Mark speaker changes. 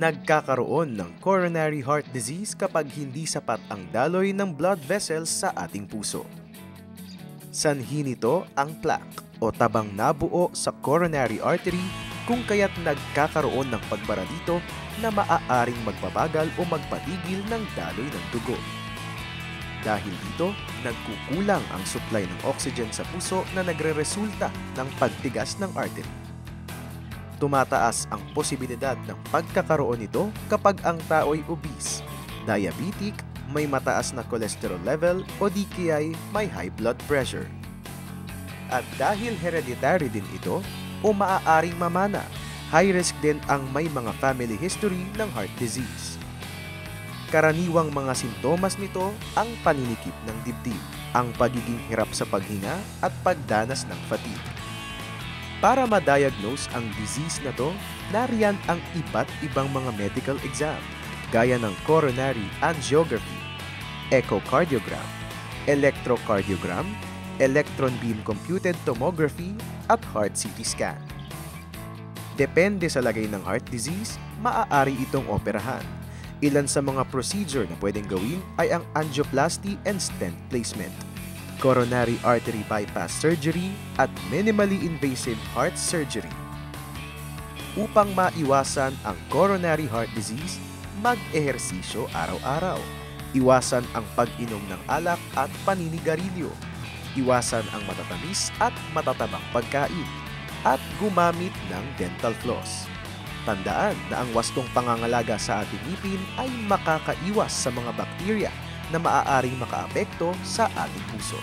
Speaker 1: Nagkakaroon ng coronary heart disease kapag hindi sapat ang daloy ng blood vessels sa ating puso. Sanhi nito ang plaque o tabang nabuo sa coronary artery kung kaya't nagkakaroon ng pagbara dito na maaaring magbabagal o magpatigil ng daloy ng dugo. Dahil dito, nagkukulang ang supply ng oxygen sa puso na nagreresulta ng pagtigas ng artery. Tumataas ang posibilidad ng pagkakaroon nito kapag ang tao ay obese, diabetic, may mataas na cholesterol level o di kaya'y may high blood pressure. At dahil hereditary din ito o maaaring mamana, high risk din ang may mga family history ng heart disease. Karaniwang mga sintomas nito ang paninikip ng dibdib, ang pagiging hirap sa paghinga at pagdanas ng fatigue. Para ma-diagnose ang disease na to, nariyan ang iba't ibang mga medical exam gaya ng coronary angiography, echocardiogram, electrocardiogram, electron beam computed tomography at heart CT scan. Depende sa lagay ng heart disease, maaari itong operahan. Ilan sa mga procedure na pwedeng gawin ay ang angioplasty and stent placement, coronary artery bypass surgery at minimally invasive heart surgery. Upang maiwasan ang coronary heart disease, mag-ehersisyo araw-araw. Iwasan ang pag-inom ng alak at paninigarilyo. Iwasan ang matatamis at matatabang pagkain. At gumamit ng dental floss. Tandaan na ang wastong pangangalaga sa ating ngipin ay makakaiwas sa mga bakterya na maaaring makaapekto sa ating puso.